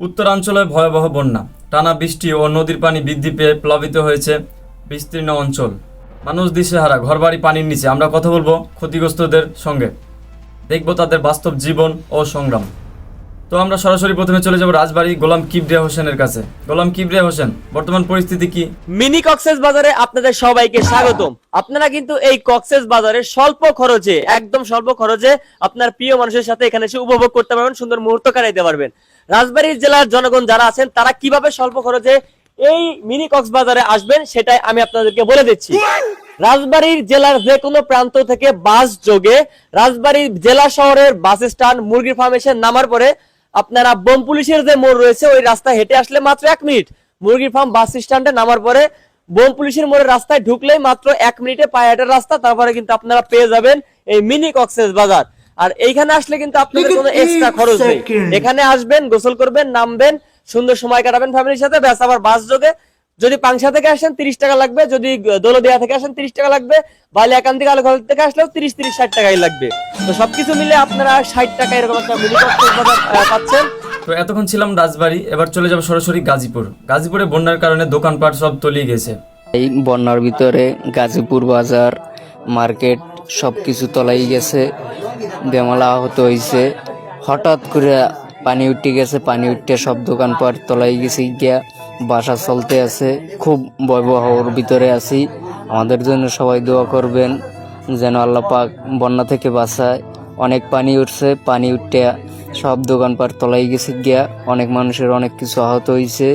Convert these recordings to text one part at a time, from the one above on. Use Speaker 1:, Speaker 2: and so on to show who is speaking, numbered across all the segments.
Speaker 1: উত্তরাঞ্চলে ভয়াবহ বন্যা। টানা বৃষ্টি ও নদীর পানি বৃদ্ধি পেয়ে প্লাবিত হয়েছে বিস্তীর্ণ অঞ্চল। মানুষ দিশেহারা, ঘরবাড়ি, পানির নিচে। আমরা কথা বলব ক্ষতিগ্রস্তদের সঙ্গে। দেখব তাদের বাস্তব জীবন ও সংগ্রাম। তো আমরা সরাসরি প্রথমে চলে যাব রাজবাড়ি গোলাম কিবরিয়া হোসেনের কাছে। গোলাম কিবরিয়া হোসেন, বর্তমান পরিস্থিতি কি?
Speaker 2: মিনি কক্সেস বাজারে আপনাদের সবাইকে স্বাগতম। আপনারা কিন্তু এই কক্সেস বাজারে স্বল্প খরচে, একদম স্বল্প খরচে আপনার প্রিয় মানুষের সাথে এখানে এসে উপভোগ করতে পারবেন, সুন্দর মুহূর্ত কাটাইতে পারবেন। রাজবাড়ী জেলার জনগণ যারা আছেন, তারা কীভাবে স্বল্প খরচে এই মিনি কক্সবাজারে আসবেন, সেটাই আমি আপনাদেরকে বলে দিচ্ছি। রাজবাড়ীর জেলার যে কোনো প্রান্ত থেকে বাস যোগে রাজবাড়ির জেলা শহরের বাস স্ট্যান্ড মুরগির ফার্ম এসে নামার পরে আপনারা বোম পুলিশের যে মোড় রয়েছে ওই রাস্তা হেঁটে আসলে মাত্র এক মিনিট। মুরগির ফার্ম বাস স্ট্যান্ডে নামার পরে বোম পুলিশের মোড়ের রাস্তায় ঢুকলেই মাত্র এক মিনিটে পায়ে রাস্তা তারপরে কিন্তু আপনারা পেয়ে যাবেন এই মিনি কক্সেস বাজার। আর এইখানে আসলে কিন্তু আপনাদের কোনো এক্সট্রা খরচ নেই। এখানে আসবেন গোসল করবেন নামবেন সুন্দর সময় কাটাবেন ফ্যামিলির সাথে ব্যাস আবার বাস যোগে যদি পাংশা থেকে আসেন তিরিশ টাকা লাগবে যদি দোলদিয়া থেকে আসেন তিরিশ টাকা লাগবে বালি একান থেকে আলোঘর থেকে আসলেও তিরিশ তিরিশ ষাট টাকাই লাগবে। তো সবকিছু মিলে আপনারা ষাট টাকা এরকম একটা মিনি পাচ্ছেন।
Speaker 1: তো এতক্ষণ ছিলাম রাজবাড়ি এবার চলে যাব সরাসরি গাজীপুর। গাজীপুরে বন্যার কারণে দোকানপাট সব তলিয়ে গেছে।
Speaker 3: এই বন্যার ভিতরে গাজীপুর বাজার মার্কেট সব কিছু তলাই গেছে বেমালা আহত হয়েছে হঠাৎ করে পানি উঠে গেছে পানি উঠতে সব দোকানপাট তলাই গেছে গিয়া। বাসা চলতে আছে। খুব ভয়াবহর ভিতরে আছি। আমাদের জন্য সবাই দোয়া করবেন যেন আল্লাহ পাক বন্যা থেকে বাঁচায়। অনেক পানি উঠছে, পানি উঠতে সব দোকানপাট তলাই গেছে গিয়া অনেক মানুষের অনেক কিছু আহত হয়েছে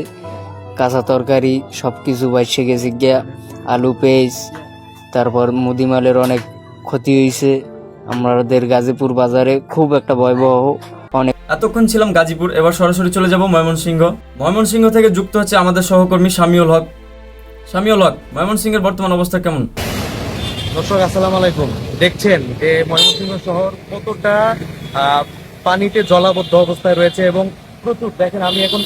Speaker 3: কাঁচা তরকারি সব কিছু বাইসে গেছে গিয়া, আলু, পেঁয়াজ, তারপর মুদিমালের অনেক ক্ষতি হয়েছে আমাদের গাজীপুর বাজারে খুব একটা ভয়াবহ অনেক।
Speaker 1: এতক্ষণ ছিলাম গাজীপুর এবার সরাসরি চলে যাব ময়মনসিংহ। ময়মনসিংহ থেকে যুক্ত হচ্ছে আমাদের সহকর্মী শামিউল হক। শামিউল হক ময়মনসিংহের বর্তমান অবস্থা কেমন?
Speaker 4: দর্শক আসসালাম আলাইকুম। দেখছেন যে ময়মনসিংহ শহর কতটা আহ, পানিতে জলাবদ্ধ অবস্থায় রয়েছে এবং প্রচুর। দেখেন আমি এখন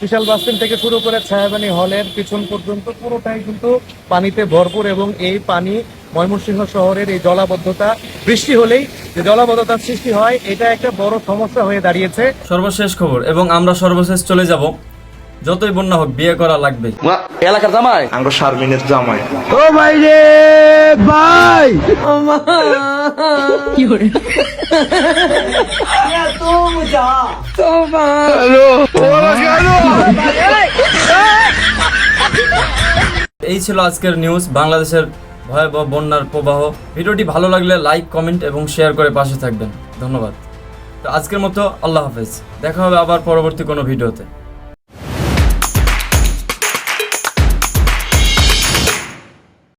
Speaker 4: বিশাল বাস স্ট্যান্ড থেকে শুরু করে ছায়াবানি হলের পিছন পর্যন্ত পুরোটাই কিন্তু পানিতে ভরপুর এবং এই পানি ময়মনসিংহ শহরের এই জলাবদ্ধতা বৃষ্টি হলেই যে জলাবদ্ধতার সৃষ্টি হয় এটা একটা বড় সমস্যা হয়ে দাঁড়িয়েছে।
Speaker 1: সর্বশেষ খবর এবং আমরা সর্বশেষ চলে যাব। যতই বন্যা হোক বিয়ে করা লাগবে।
Speaker 5: এলাকার জামাই?
Speaker 6: আঙ্গ শারমিনের জামাই।
Speaker 1: এই ছিল আজকের নিউজ বাংলাদেশের ভয়াবহ বন্যার প্রবাহ। ভিডিওটি ভালো লাগলে লাইক কমেন্ট এবং শেয়ার করে পাশে থাকবেন। ধন্যবাদ। তো আজকের মতো আল্লাহ হাফেজ। দেখা হবে আবার পরবর্তী কোনো ভিডিওতে।